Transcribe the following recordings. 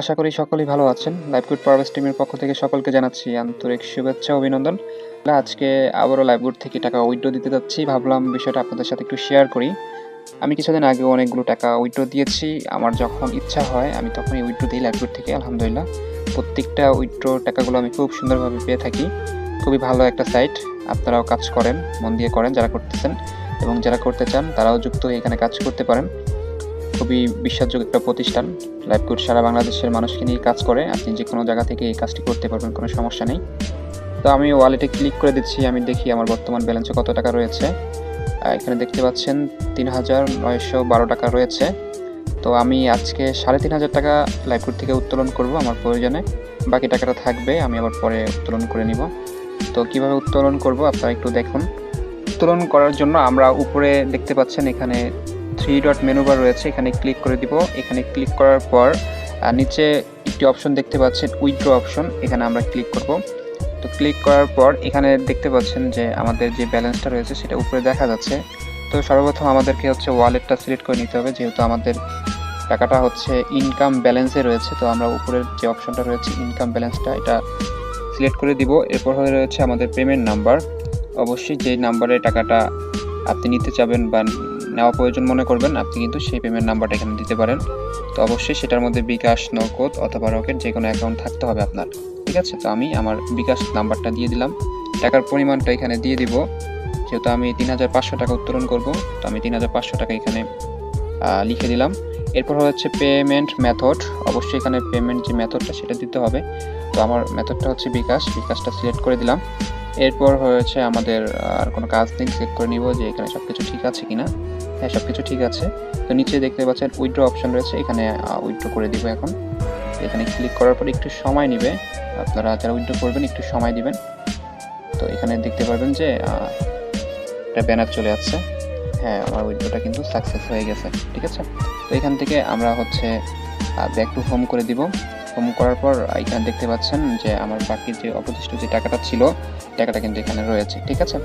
আশা করি সকলেই ভালো আছেন। লাইভগুড পারভেস টিমের পক্ষ থেকে সকলকে জানাচ্ছি আন্তরিক শুভেচ্ছা, অভিনন্দন। আজকে আবারও লাইভগুড থেকে টাকা উইড্রো দিতে যাচ্ছি। ভাবলাম বিষয়টা আপনাদের সাথে একটু শেয়ার করি। আমি কিছুদিন আগে অনেকগুলো টাকা উইড্রো দিয়েছি। আমার যখন ইচ্ছা হয়, আমি তখনই উইথড্র দিই লাইভগুড থেকে, আলহামদুলিল্লাহ। প্রত্যেকটা উইড্রো টাকাগুলো আমি খুব সুন্দরভাবে পেয়ে থাকি। খুবই ভালো একটা সাইট আপনারাও কাজ করেন, মন দিয়ে করেন যারা করতেছেন। এবং যারা করতে চান, তারাও যুক্ত হয়ে এখানে কাজ করতে পারেন। খুবই বিশ্বাসযোগ্য একটা প্রতিষ্ঠান। লাইফগুড সারা বাংলাদেশের মানুষকে নিয়ে কাজ করে। আপনি যে কোনো জায়গা থেকে এই কাজটি করতে পারবেন, কোনো সমস্যা নেই। তো আমি ওয়ালেটে ক্লিক করে দিচ্ছি, আমি দেখি আমার বর্তমান ব্যালেন্সে কত টাকা রয়েছে। এখানে দেখতে পাচ্ছেন তিন হাজার নয়শো বারো টাকা রয়েছে। তো আমি আজকে সাড়ে তিন হাজার টাকা লাইফগুড থেকে উত্তোলন করব আমার প্রয়োজনে। বাকি টাকাটা থাকবে, আমি আবার পরে উত্তোলন করে নিব। তো কীভাবে উত্তোলন করব, আপনারা একটু দেখুন। উত্তোলন করার জন্য আমরা উপরে দেখতে পাচ্ছেন এখানে থ্রি ডট মেনু বার রয়েছে, এখানে ক্লিক করে দিব। এখানে ক্লিক করার পর নিচে একটি অপশন দেখতে পাচ্ছেন উইথড্র অপশন এখানে আমরা ক্লিক করব। তো ক্লিক করার পর, এখানে দেখতে পাচ্ছেন যে আমাদের যে ব্যালেন্সটা রয়েছে, সেটা উপরে দেখা যাচ্ছে। তো সর্বপ্রথম আমাদেরকে হচ্ছে ওয়ালেটটা সিলেক্ট করে নিতে হবে, যেহেতু আমাদের টাকাটা হচ্ছে ইনকাম ব্যালেন্সে রয়েছে, তো আমরা উপরের যে অপশনটা রয়েছে ইনকাম ব্যালেন্সটা এটা সিলেক্ট করে দিব। এরপর হয়ে রয়েছে আমাদের পেমেন্ট নাম্বার অবশ্যই যে নাম্বারে টাকাটা আপনি নিতে চাবেন বা নেওয়া প্রয়োজন মনে করবেন, আপনি কিন্তু সেই পেমেন্ট নাম্বারটা এখানে দিতে পারেন। তো অবশ্যই সেটার মধ্যে বিকাশ নগদ অথবা রকেট যে কোনো অ্যাকাউন্ট থাকতে হবে আপনার। ঠিক আছে? তো আমি আমার বিকাশ নাম্বারটা দিয়ে দিলাম। টাকার পরিমাণটা এখানে দিয়ে দিব। যেহেতু আমি তিন হাজার পাঁচশো টাকা উত্তোলন করব, তো আমি তিন হাজার পাঁচশো টাকা এখানে লিখে দিলাম। এরপর হচ্ছে পেমেন্ট মেথড অবশ্যই এখানে পেমেন্ট যে মেথডটা সেটা দিতে হবে। তো আমার মেথডটা হচ্ছে বিকাশ। বিকাশটা সিলেক্ট করে দিলাম। এরপর হয়েছে আমাদের আর কোনো কাজ নেই সিলেক্ট করে নিব যে এখানে সব কিছু ঠিক আছে কিনা। হ্যাঁ সব কিছু ঠিক আছে। তো নিচে দেখতে পাচ্ছেন উইড্রো অপশন রয়েছে। এখানে উইড্রো করে দিব এখন। এখানে ক্লিক করার পর একটু সময় নেবে। আপনারা যারা উইথড্র করবেন, একটু সময় দিবেন। তো এখানে দেখতে পারবেন যে একটা ব্যানার চলে আসছে। হ্যাঁ আমার উইথড্রটা কিন্তু সাকসেস হয়ে গেছে, ঠিক আছে? তো এখান থেকে আমরা হচ্ছে ব্যাক টু হোম করে দিব। হোম করার পর এখানে দেখতে পাচ্ছেন যে আমার বাকি যে অবশিষ্ট যে টাকাটা ছিল, টাকাটা কিন্তু এখানে রয়েছে, ঠিক আছে?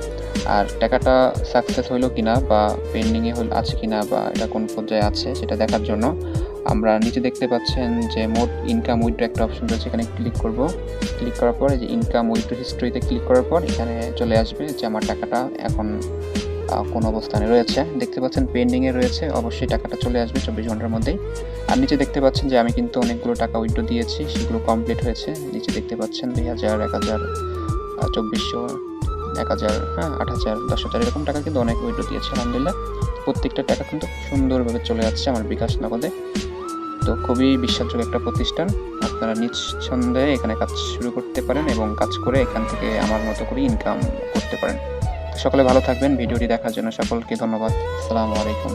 আর টাকাটা সাকসেস হইল কিনা বা পেন্ডিংয়ে হল আছে কিনা বা এটা কোন পর্যায়ে আছে সেটা দেখার জন্য আমরা নিচে দেখতে পাচ্ছেন যে মোট ইনকাম উইথড্র একটা অপশন রয়েছে, এখানে ক্লিক করব। ক্লিক করার পর এই যে ইনকাম উইথড্র হিস্ট্রিতে ক্লিক করার পর এখানে চলে আসবে যে আমার টাকাটা এখন কোন অবস্থানে রয়েছে। দেখতে পাচ্ছেন পেন্ডিংয়ে রয়েছে। অবশ্যই টাকাটা চলে আসবে চব্বিশ ঘণ্টার মধ্যেই। আর নিচে দেখতে পাচ্ছেন যে আমি কিন্তু অনেকগুলো টাকা উইথড্র দিয়েছি, সেগুলো কমপ্লিট হয়েছে। নিচে দেখতে পাচ্ছেন দুই হাজার, এক হাজার চব্বিশশো, এক হাজার হ্যাঁ আট হাজার, দশ হাজার, এরকম টাকা কিন্তু অনেক উইথড্র দিয়েছে, আলহামদুলিল্লাহ। প্রত্যেকটা টাকা কিন্তু সুন্দরভাবে চলে যাচ্ছে আমার বিকাশ নগদে। তো খুবই বিশ্বাসযোগ্য একটা প্রতিষ্ঠান। আপনারা নিঃসন্দেহে এখানে কাজ শুরু করতে পারেন এবং কাজ করে এখান থেকে আমার মতো করে ইনকাম করতে পারেন। সকলে ভালো থাকবেন। ভিডিওটি দেখার জন্য সকলকে ধন্যবাদ। আসসালামু আলাইকুম।